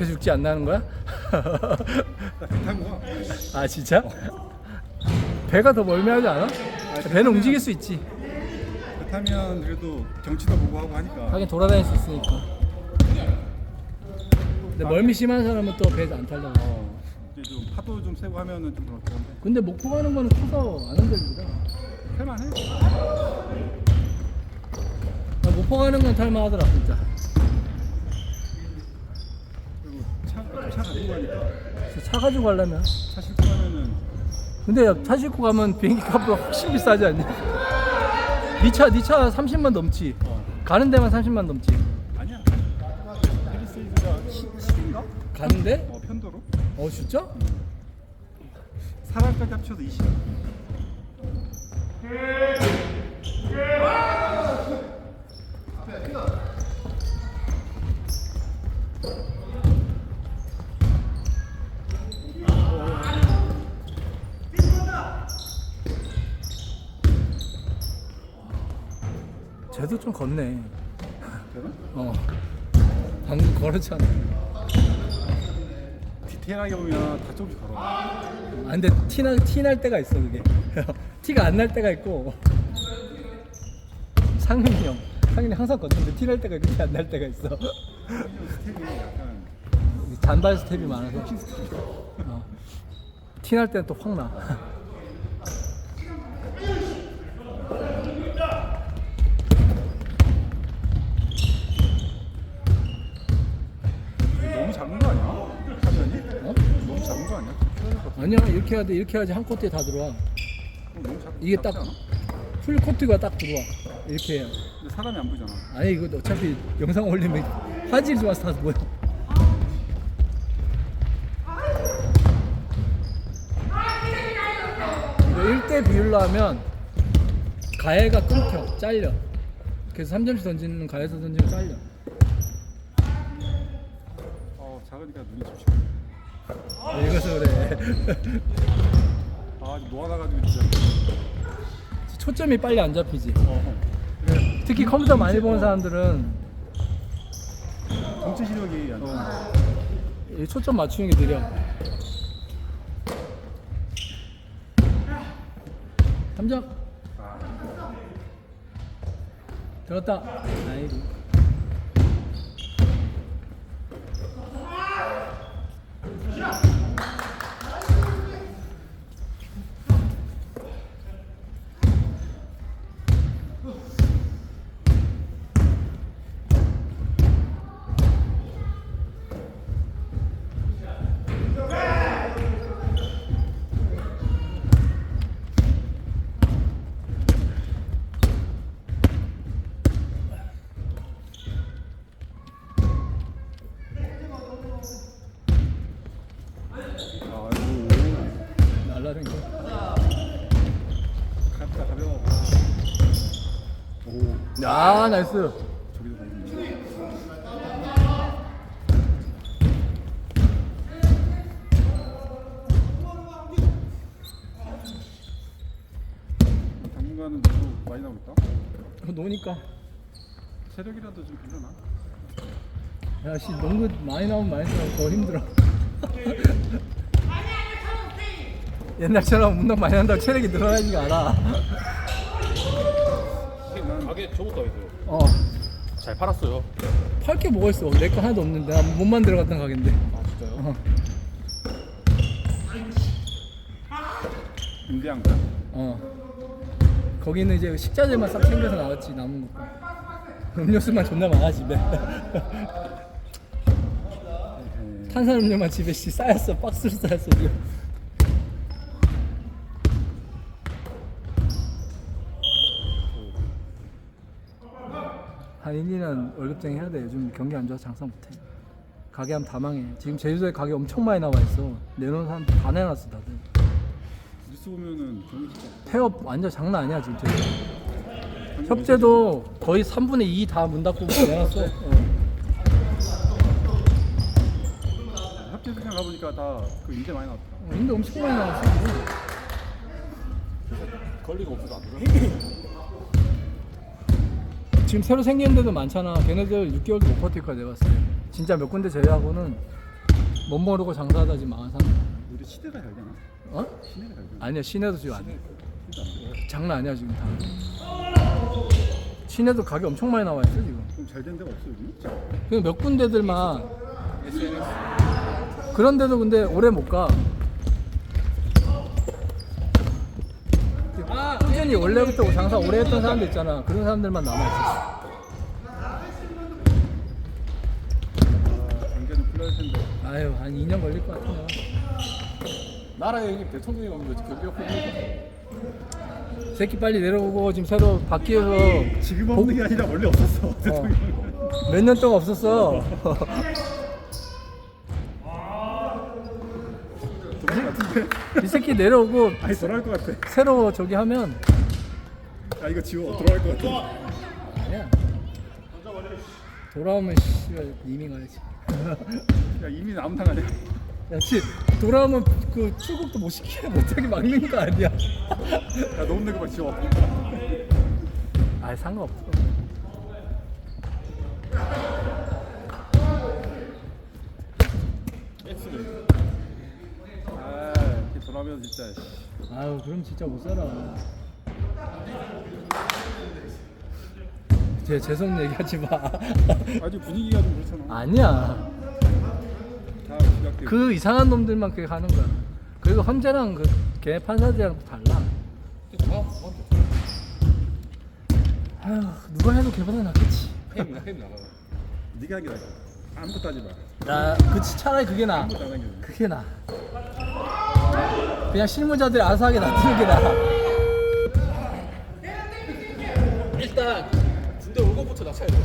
옆에서 죽지 않나는 거야? 아 진짜? 배가 더 멀미하지 않아? 배는 움직일 수 있지. 배 타면 그래도 경치도 보고 하고 하니까. 하긴 돌아다닐 수 있으니까. 근데 멀미 심한 사람은 또 배 안 탈다고. 어, 이제 좀 파도 좀 세고 하면은 좀 그렇긴 한데. 근데 목포 가는 거는 커서 안 흔들리더라. 할만해. 나 목포 가는 건 탈만하더라 진짜. 그리고 차, 차 가지고 가니까. 차 가지고 가려면. 차 싣고 가면은 근데 차 싣고 가면 비행기 값보다 훨씬 비싸지 않냐? 니차 니차 30만 넘지. 어. 가는 데만 30만 넘지. 아니야. 헬리세이드가 10인가? 가는데? 어, 편도로. 어 진짜? 사람까지 합쳐서 20. 좀 걷네. 어. 방금 걸었잖아. 디테일하게 보면 다 조금씩 걸어. 아 근데 티날 티날 때가 있어 그게. 티가 안 날 때가 있고. 상민이 형. 상민이 항상 걷는데 티 날 때가 있고 티 안 날 때가 있어. 스텝이 약간 잔발 스텝이 많아서. 어. 티날 때는 또 확 나. 너무 작은 거 아니야? 화면이? 어? 너무 작은 거 아니야? 좀 커야 될것 같아. 아니야 이렇게 해야 돼 이렇게 해야지 한 코트에 다 들어와. 이게 딱? 풀 코트가 딱 들어와. 이렇게 해야. 근데 사람이 안 보이잖아. 아니 이거 어차피 영상 올리면 화질 좋아서 다 뭐야? 이거 1대 비율로 하면 가해가 끊겨 잘려. 그래서 3점씩 던지는 가해에서 던지면 잘려. 어, 작으니까 눈이 좀. 이거서 그래. 아, 노안나가지고 진짜. 초점이 빨리 안 잡히지. 어, 특히 컴퓨터 많이 보는 사람들은 정체 시력이 안 좋아. 어, 이 초점 맞추는 게 느려. 3점. 아, 들었다. 아이고. 아이고. 날라른 거. 가볍다, 가벼워. 오, 야, 나이스. 저기도 보이네. 당분간은 너무 많이. 이거 노니까. 체력이라도 좀 괜찮아. 야, 씨, 농구 많이 나오면 많이 나오면 더 힘들어. 옛날처럼 운동 많이 한다고 체력이 늘어나지가 않아. 가게 저것도 있어요. 어, 잘 팔았어요. 팔 게 뭐가 있어. 내 거 하나도 없는데. 나 못 만들어 갔던 가게인데. 아 진짜요? 어, 임대한 거야? 어. 거기는 이제 식자재만 싹 챙겨서 나왔지, 남은 거. 음료수만 존나 많아, 집에. 탄산음료만 집에 씨 쌓였어. 박스로 쌓였어, 지금. 한 1, 2년 월급쟁이 해야 돼. 요즘 경기 안 좋아서 장사 못해. 가게 하면 다 망해. 지금 제주도에 가게 엄청 많이 나와 있어. 내놓은 사람 다 내놨어, 다들. 뉴스 보면은 경기 진짜 폐업 완전 장난 아니야, 지금 제주도. 협재도 거의 3분의 2 다 문 닫고 내놨어. 어. 협재 시장 가보니까 다그 임대 많이 나왔다. 어, 근데 엄청 많이 나왔어. 지금. 걸리가 없어서 안 들어. 지금 새로 생기는 데도 많잖아. 걔네들 6개월도 못 버틸 거야, 내가 봤을 때. 진짜 몇 군데 제외하고는 못 모르고 장사하다 지금 망한 사람. 우리 시대가 잘 되나? 어? 잘 되나? 아니야 시내도 지금 안 돼. 장난 아니야 지금 다. 시내도 가게 엄청 많이 나와 있어 지금. 그럼 잘된 데가 없어 요즘? 그냥 몇 군데들만 그런데도 근데 오래 못 가. 꾸준히 원래부터 장사 오래 했던 사람들 있잖아. 그런 사람들만 남아 있었어. 아, 경기는 풀려야 텐데. 아유 한 2년 걸릴 것 같아요. 나라 형님 대통령이 오면 경기 없고 새끼 빨리 내려오고 지금 새로 바뀌어서 지금 없는 게 아니라 원래 없었어. 대통령. 몇 년 동안 없었어. 이 새끼 내려오고 아니 돌아갈 것 같아. 새로 저기 하면 아 이거 지워 돌아갈 것 같아. 아니야. 돌아오면 씨발 이미 가야지. 야 이미 상관해. 야, 씨 돌아오면 그 출국도 못 시키게 못하게 막는 거 아니야? 야너 없는 거봐 지워. 아 상관없어. 아 이렇게 돌아오면 진짜. 아유 그럼 진짜 못 살아. 제 재성 얘기하지 마. 아주 분위기가 좀 그렇잖아. 아니야. 다. 그 이상한 놈들만 그렇게 하는 거야. 그리고 헌재랑 그 걔 판사들이랑 또 달라. 아휴 누가 해도 걔보다 낫겠지. 나가 네가 하기 나아. 아무것도 하지 마. 나 그치 차라리 그게 나. 아무것도 안 하기. 그게 나. 그냥 실무자들이 알아서 하게 놔두는 게 나. 일단 올 것부터 낮춰야 돼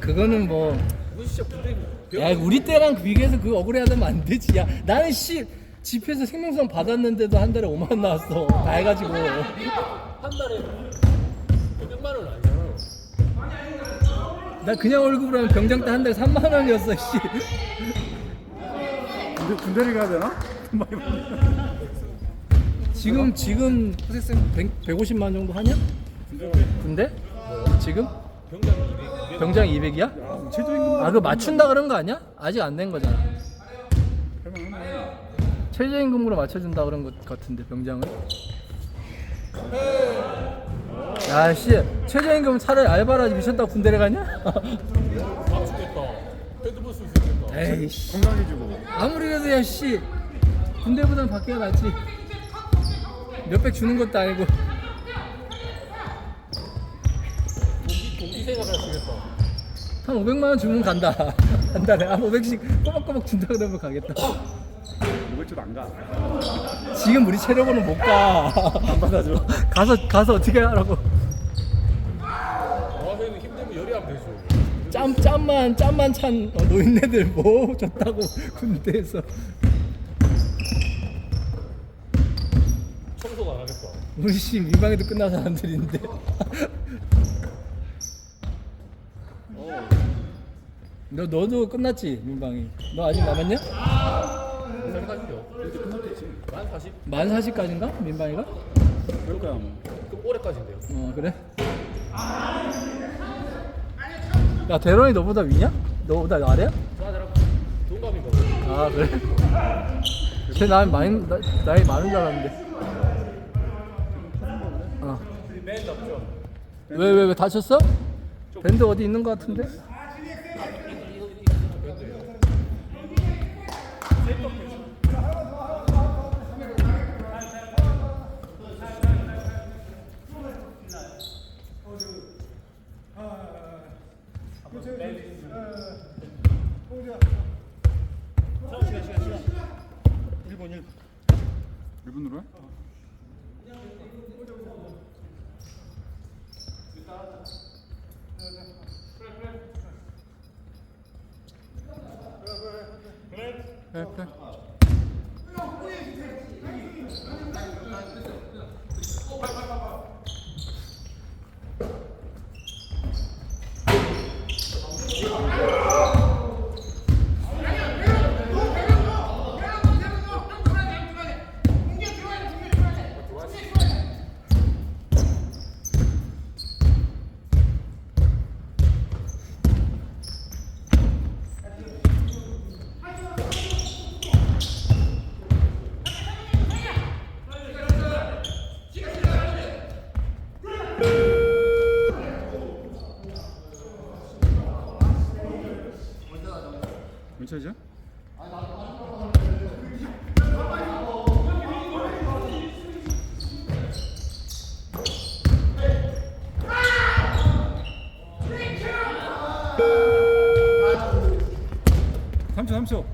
그거는 뭐. 우리 진짜 군대 야 우리 때랑 비교해서 그 억울해하면 안 되지. 야 나는 씨 집에서 생명성 받았는데도 한 달에 5만 원 나왔어. 다 해가지고. 한 달에 500만 원 아니잖아 나 그냥 월급으로 하면 병장 때 한 달에 3만 원이었어. 씨. 군대 군대를 가야 되나? 많이 받네. 지금 지금 100, 150만 원 정도 하냐? 근데 지금 병장 200 병장 200이야? 야, 최저 임금 아 그거 맞춘다 그런 거 아니야? 아직 안 된 거잖아. 할만하네. 최저임금으로 맞춰준다 그런 것 같은데 병장은. 야씨 최저임금 차라리 알바라지 미쳤다고 군대를 가냐? 맞추겠다 핸드폰 쓸수 있겠다 에이씨 건강해지고. 아무리 그래도 야씨 군대보단 밖에가 낫지. 몇백 주는 것도 아니고 한 500만 원 주면 간다. 한 달에 한 500씩 꼬박꼬박 준다 그러면 가겠다. 먹을 줄안 가. 지금 우리 체력으로는 못 가. 안 받아줘. 가서 가서 어떻게 하라고. 아 형님 힘들면 열이하면 되죠 짬 짬만 짬만 찬 어, 노인네들 뭐 좋다고 군대에서 청소도 안 하겠다 우리 씨 민방위도 끝난 사람들인데. 너 너도 끝났지 민방위. 너 아직 남았냐? 생각이요 이제 끝났겠지 만 40? 만 40까지인가 민방위가? 그럴 거야 뭐. 그 올해까지인데요 어 그래? 야 대런이 너보다 위냐? 너보다 아래야? 동갑인가 아 그래? 쟤 나이 많이 나, 나이 많은 줄 알았는데. 어. 맨 남죠 왜왜왜 다쳤어? 밴드 어디 있는 것 같은데? 일본 일. 일본으로 해? 그래 그래. 차 삼초